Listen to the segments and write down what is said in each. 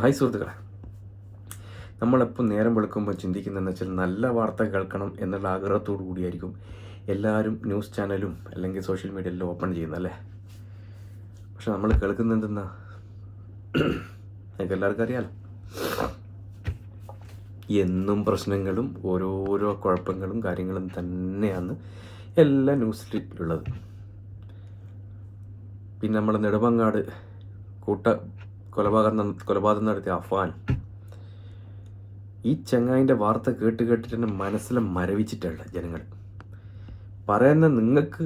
Hi സുഹൃത്തുക്കളെ. നമ്മളെപ്പോൾ നേരം വെളുക്കുമ്പോൾ ചിന്തിക്കുന്നതെന്ന് വെച്ചാൽ നല്ല വാർത്ത കേൾക്കണം എന്നുള്ള ആഗ്രഹത്തോടു കൂടിയായിരിക്കും എല്ലാവരും ന്യൂസ് ചാനലും അല്ലെങ്കിൽ സോഷ്യൽ മീഡിയയിലും ഓപ്പൺ ചെയ്യുന്നല്ലേ പക്ഷെ നമ്മൾ കേൾക്കുന്നത് എന്തെന്നാ? നിങ്ങൾക്ക് എല്ലാവർക്കും അറിയാലോ? എന്നും പ്രശ്നങ്ങളും ഓരോരോ കുഴപ്പങ്ങളും കാര്യങ്ങളും തന്നെയാണ് എല്ലാ ന്യൂസിലുള്ളത്. പിന്നെ നമ്മൾ നെടുമങ്ങാട് കൂട്ട കൊലപാതകം കൊലപാതകം നടത്തിയ അഫാൻ ഈ ചങ്ങായിന്റെ വാർത്ത കേട്ട് കേട്ടിട്ട് തന്നെ മനസ്സിൽ മരവിച്ചിട്ടുള്ള ജനങ്ങൾ. പറയുന്ന നിങ്ങൾക്ക്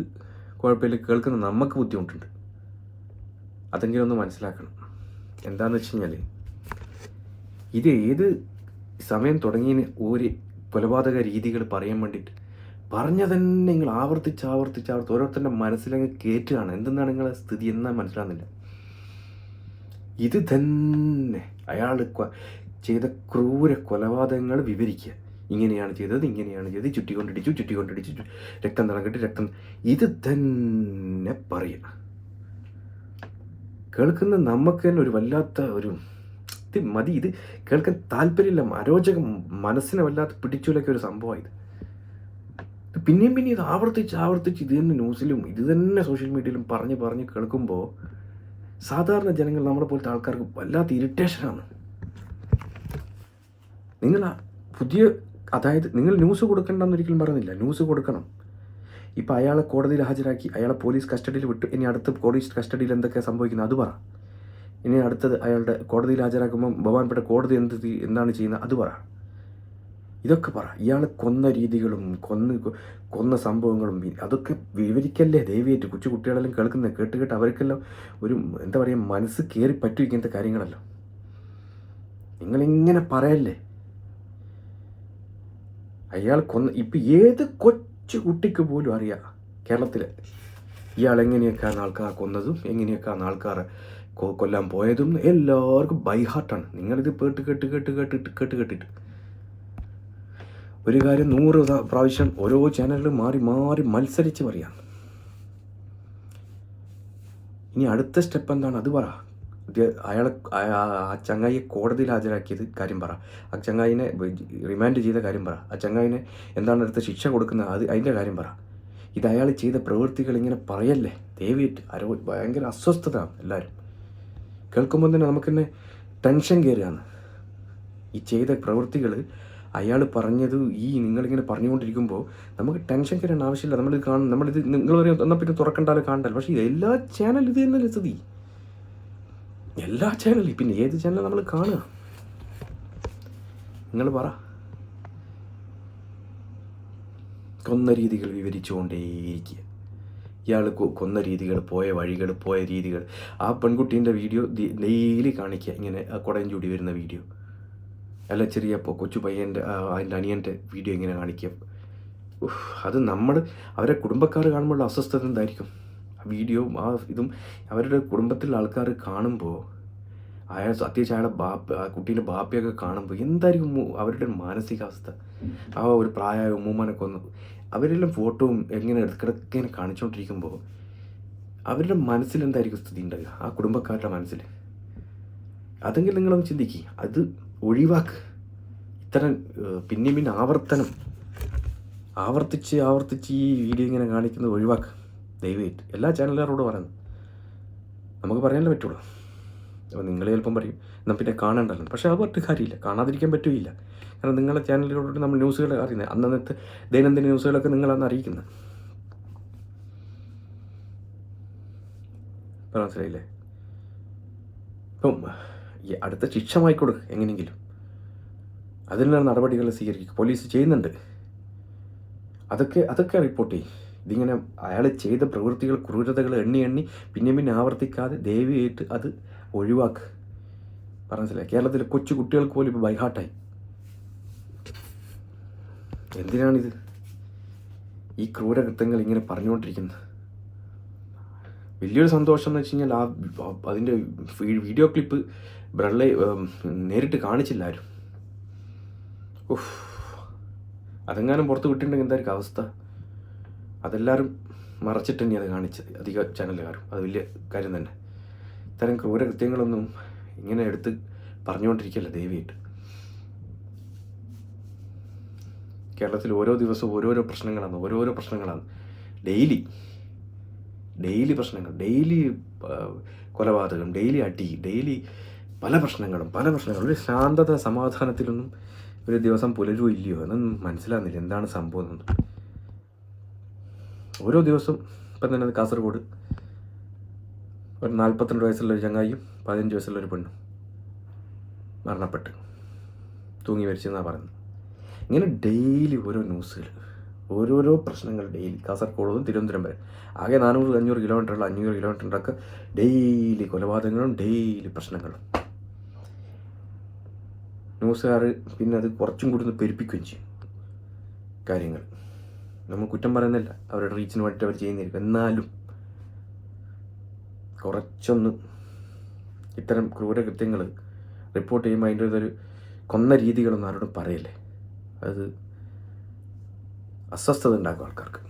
കുഴപ്പമില്ല കേൾക്കുന്ന നമുക്ക് ബുദ്ധിമുട്ടുണ്ട്. അതെങ്കിലും ഒന്ന് മനസ്സിലാക്കണം. എന്താണെന്ന് വെച്ച് കഴിഞ്ഞാൽ ഇത് ഏത് സമയം തുടങ്ങിയതിന് ഒരു കൊലപാതക രീതികൾ പറയാൻ വേണ്ടിയിട്ട് പറഞ്ഞ തന്നെ നിങ്ങൾ ആവർത്തിച്ച് ആവർത്തിച്ച് ആവർത്തിച്ച് ഓരോരുത്തരുടെ മനസ്സിലങ്ങ് കയറ്റുകയാണ് എന്തെന്നാണ് നിങ്ങളുടെ സ്ഥിതി എന്നാൽ മനസ്സിലാകുന്നില്ല ഇത് തന്നെ. അയാൾ ചെയ്ത ക്രൂര കൊലപാതകങ്ങൾ വിവരിക്കുക ഇങ്ങനെയാണ് ചെയ്തത് ഇങ്ങനെയാണ് ചെയ്തത്. ചുറ്റിക്കൊണ്ടിടിച്ചു ചുറ്റിക്കൊണ്ടിടിച്ചു രക്തം തിളക്കിട്ട് രക്തം ഇത് തന്നെ പറയുക. കേൾക്കുന്ന നമുക്ക് തന്നെ ഒരു വല്ലാത്ത ഒരു ഇത് മതി ഇത് കേൾക്കാൻ താല്പര്യമില്ല. അരോചകം മനസ്സിനെ വല്ലാത്ത പിടിച്ചുലൊക്കെ ഒരു സംഭവമാണ് പിന്നെയും പിന്നെ ഇത് ആവർത്തിച്ച് ആവർത്തിച്ച് ഇത് തന്നെ ന്യൂസിലും ഇത് തന്നെ സോഷ്യൽ മീഡിയയിലും പറഞ്ഞ് പറഞ്ഞ് കേൾക്കുമ്പോൾ സാധാരണ ജനങ്ങൾ നമ്മളെ പോലത്തെ ആൾക്കാർക്ക് വല്ലാത്ത ഇറിറ്റേഷനാണ് നിങ്ങൾ പുതിയ അതായത് നിങ്ങൾ ന്യൂസ് കൊടുക്കണ്ടെന്ന് ഒരിക്കലും പറയുന്നില്ല. ന്യൂസ് കൊടുക്കണം. ഇപ്പം അയാളെ കോടതിയിൽ ഹാജരാക്കി അയാളെ പോലീസ് കസ്റ്റഡിയിൽ വിട്ടു. ഇനി അടുത്ത പോലീസ് കസ്റ്റഡിയിൽ എന്തൊക്കെ സംഭവിക്കുന്നത്? അത് പറ. ഇനി അടുത്തത് അയാളുടെ കോടതിയിൽ ഹാജരാക്കുമ്പം ബഹുമാനപ്പെട്ട കോടതി എന്ത് എന്താണ് ചെയ്യുന്നത്? അത് പറ. ഇതൊക്കെ പറ. ഇയാൾ കൊന്ന രീതികളും കൊന്ന് കൊന്ന സംഭവങ്ങളും അതൊക്കെ വിവരിക്കല്ലേ? ദേവിയേറ്റ് കൊച്ചു കുട്ടികളെല്ലാം കേൾക്കുന്നത് കേട്ട് കേട്ട് അവർക്കെല്ലാം ഒരു എന്താ പറയുക മനസ്സ് കയറി പറ്റും കാര്യങ്ങളല്ലോ. നിങ്ങളിങ്ങനെ പറയല്ലേ? അയാൾ കൊന്ന ഇപ്പം ഏത് കൊച്ചു കുട്ടിക്ക് പോലും അറിയാം കേരളത്തിൽ ഇയാൾ എങ്ങനെയൊക്കെയാണ് ആൾക്കാർ കൊന്നതും എങ്ങനെയൊക്കെയാണ് ആൾക്കാർ കൊല്ലാൻ പോയതും? എല്ലാവർക്കും ബൈഹാർട്ടാണ് നിങ്ങളിത് കേട്ട് കേട്ട് കേട്ട് കേട്ടിട്ട് കേട്ട് കേട്ടിട്ട്. ഒരു കാര്യം നൂറ് പ്രാവശ്യം ഓരോ ചാനലിലും മാറി മാറി മത്സരിച്ച് പറയാം. ഇനി അടുത്ത സ്റ്റെപ്പ് എന്താണ്? അത് പറ. അയാളെ ആ- ചങ്ങായിയെ കോടതിയിൽ ഹാജരാക്കിയത് കാര്യം പറ. ആ ചങ്ങായിനെ റിമാൻഡ് ചെയ്ത കാര്യം പറ. ആ ചങ്ങായിനെ എന്താണ് അടുത്ത ശിക്ഷ കൊടുക്കുന്നത്? അത് അതിന്റെ കാര്യം പറ. ഇത് അയാൾ ചെയ്ത പ്രവൃത്തികൾ ഇങ്ങനെ പറയല്ലേ? ദേവിയിട്ട് ആരോ ഭയങ്കര അസ്വസ്ഥത എല്ലാവരും. കേൾക്കുമ്പോൾ തന്നെ നമുക്ക് തന്നെ ടെൻഷൻ കയറുകയാണ് ഈ ചെയ്ത പ്രവൃത്തികൾ അയാൾ പറഞ്ഞത് ഈ നിങ്ങളിങ്ങനെ പറഞ്ഞുകൊണ്ടിരിക്കുമ്പോൾ നമുക്ക് ടെൻഷൻ കയറേണ്ട ആവശ്യമില്ല. നമ്മളിത് കാണും നമ്മളിത് നിങ്ങൾ പറയും എന്നാൽ പിന്നെ തുറക്കണ്ടാലും കാണണ്ടല്ലോ. പക്ഷേ എല്ലാ ചാനൽ ഇത് തന്നെ സ്ഥിതി? എല്ലാ ചാനലും പിന്നെ ഏത് ചാനൽ നമ്മൾ കാണുക? നിങ്ങൾ പറ. കൊന്ന രീതികൾ വിവരിച്ചുകൊണ്ടേയിരിക്കുക. ഇയാൾ കൊന്ന രീതികൾ പോയ വഴികൾ പോയ രീതികൾ. ആ പെൺകുട്ടീന്റെ വീഡിയോ ഡെയിലി കാണിക്കുക. ഇങ്ങനെ കുടയും ചൂടി വരുന്ന വീഡിയോ. അല്ല ചെറിയ കൊച്ചു പയ്യന്റെ അതിന്റെ അനിയന്റെ വീഡിയോ ഇങ്ങനെ കാണിക്കുക. അത് നമ്മൾ അവരെ കുടുംബക്കാർ കാണുമ്പോഴുള്ള അസ്വസ്ഥത എന്തായിരിക്കും? ആ വീഡിയോ ആ ഇതും അവരുടെ കുടുംബത്തിലുള്ള ആൾക്കാർ കാണുമ്പോൾ അയാൾ അത്യാവശ്യം അയാളെ ബാപ്പ ആ കുട്ടീന്റെ ബാപ്പയൊക്കെ കാണുമ്പോൾ എന്തായിരിക്കും അവരുടെ മാനസികാവസ്ഥ? ആ ഒരു പ്രായമായ ഉമ്മൂമ്മനൊക്കെ ഒന്ന് അവരെല്ലാം ഫോട്ടോവും എങ്ങനെ എടുക്കിടക്കിങ്ങനെ കാണിച്ചുകൊണ്ടിരിക്കുമ്പോൾ അവരുടെ മനസ്സിൽ എന്തായിരിക്കും സ്ഥിതി ഉണ്ടാകുക ആ കുടുംബക്കാരുടെ മനസ്സിൽ. അതെങ്കിൽ നിങ്ങളൊന്ന് ചിന്തിക്കുക അത് ഒഴിവാക്ക്. ഇത്തരം പിന്നെയും പിന്നെ ആവർത്തനം. ആവർത്തിച്ച് ആവർത്തിച്ച് ഈ വീഡിയോ ഇങ്ങനെ കാണിക്കുന്നത് ഒഴിവാക്ക്. ദയവായിട്ട്. എല്ലാ ചാനലുകാരോടും പറയുന്നു. നമുക്ക് പറയാനല്ലേ പറ്റുള്ളൂ. അപ്പോൾ നിങ്ങൾ ചിലപ്പം പറയും എന്നാൽ പിന്നെ കാണണ്ടല്ലോ. പക്ഷേ അത് പറ്റും കാര്യമില്ല. കാണാതിരിക്കാൻ പറ്റുകയില്ല കാരണം നിങ്ങളുടെ ചാനലിലൂടെ നമ്മൾ ന്യൂസുകൾ അറിയുന്നത്. അന്നന്നത്തെ ദൈനംദിന ന്യൂസുകളൊക്കെ നിങ്ങളന്ന് അറിയിക്കുന്നത്. മനസ്സിലായില്ലേ? ഇപ്പം അടുത്ത ശിക്ഷ വാങ്ങിക്കൊടുക്കുക എങ്ങനെയെങ്കിലും. അതിനുള്ള നടപടികൾ സ്വീകരിക്കും. പോലീസ് ചെയ്യുന്നുണ്ട്. അതൊക്കെ അതൊക്കെ റിപ്പോർട്ട് ചെയ്യും. ഇതിങ്ങനെ അയാൾ ചെയ്ത പ്രവൃത്തികൾ ക്രൂരതകൾ എണ്ണി എണ്ണി പിന്നെ പിന്നെ ആവർത്തിക്കാതെ ദേവിയായിട്ട് അത് ഒഴിവാക്ക്. പറഞ്ഞില്ലേ കേരളത്തിലെ കൊച്ചു കുട്ടികൾക്ക് പോലും ഇപ്പോൾ ബൈഹാട്ടായി എന്തിനാണിത്? ഈ ക്രൂരകൃത്യങ്ങൾ ഇങ്ങനെ പറഞ്ഞുകൊണ്ടിരിക്കുന്നത്. വലിയൊരു സന്തോഷം എന്ന് വെച്ച് കഴിഞ്ഞാൽ ആ- അതിന്റെ വീഡിയോ ക്ലിപ്പ് ബ്രള്ളെ നേരിട്ട് കാണിച്ചില്ല ആരും ഉഫ്. അതെങ്ങാനും പുറത്ത് വിട്ടിട്ടുണ്ടെങ്കിൽ എന്തായിരിക്കും അവസ്ഥ അതെല്ലാവരും മറച്ചിട്ട് തന്നെ അത് കാണിച്ചത് അധിക ചാനലുകാരും. അത് വലിയ കാര്യം തന്നെ. ഇത്തരം ക്രൂരകൃത്യങ്ങളൊന്നും ഇങ്ങനെ എടുത്ത് പറഞ്ഞുകൊണ്ടിരിക്കല്ല ദേവിയിട്ട് കേരളത്തിൽ ഓരോ ദിവസവും ഓരോരോ പ്രശ്നങ്ങളാണ് ഓരോരോ പ്രശ്നങ്ങളാണ്. ഡെയിലി ഡെയിലി പ്രശ്നങ്ങൾ ഡെയിലി കൊലപാതകം ഡെയിലി അടി ഡെയിലി പല പ്രശ്നങ്ങളും പല പ്രശ്നങ്ങളും. ഒരു ശാന്തത സമാധാനത്തിലൊന്നും ഒരു ദിവസം പുലരുമോ ഇല്ലയോ എന്നൊന്നും മനസ്സിലാകുന്നില്ല. എന്താണ് സംഭവം എന്ന് ഓരോ ദിവസവും ഇപ്പം തന്നെ കാസർഗോഡ് ഒരു നാൽപ്പത്തിരണ്ട് വയസ്സുള്ള ഒരു ചങ്ങായിയും പതിനഞ്ച് വയസ്സുള്ള ഒരു പെണ്ണും മരണപ്പെട്ട് തൂങ്ങി മരിച്ചെന്നാണ് പറയുന്നത്. ഇങ്ങനെ ഡെയിലി ഓരോ ന്യൂസുകൾ ഓരോരോ പ്രശ്നങ്ങൾ ഡെയിലി. കാസർഗോഡ് തിരുവനന്തപുരം വരെ. ആകെ നാനൂറ് അഞ്ഞൂറ് കിലോമീറ്ററുള്ള അഞ്ഞൂറ് കിലോമീറ്ററിന്റെയൊക്കെ ഡെയിലി കൊലപാതകങ്ങളും ഡെയിലി പ്രശ്നങ്ങളും. ന്യൂസുകാർ പിന്നെ അത് കുറച്ചും കൂടി ഒന്ന് പെരുപ്പിക്കുകയും ചെയ്യും. കാര്യങ്ങൾ. നമ്മൾ കുറ്റം പറയുന്നില്ല. അവരുടെ റീച്ചിന് വേണ്ടിയിട്ട് അവർ ചെയ്യുന്നില്ല എന്നാലും കുറച്ചൊന്ന് ഇത്തരം ക്രൂരകൃത്യങ്ങൾ റിപ്പോർട്ട് ചെയ്യുമ്പോൾ അതിന്റെ ഒരു കൊന്ന രീതികളൊന്നും ആരോടും പറയല്ലേ? അത് അസ്വസ്ഥത ഉണ്ടാക്കും ആൾക്കാർക്ക്.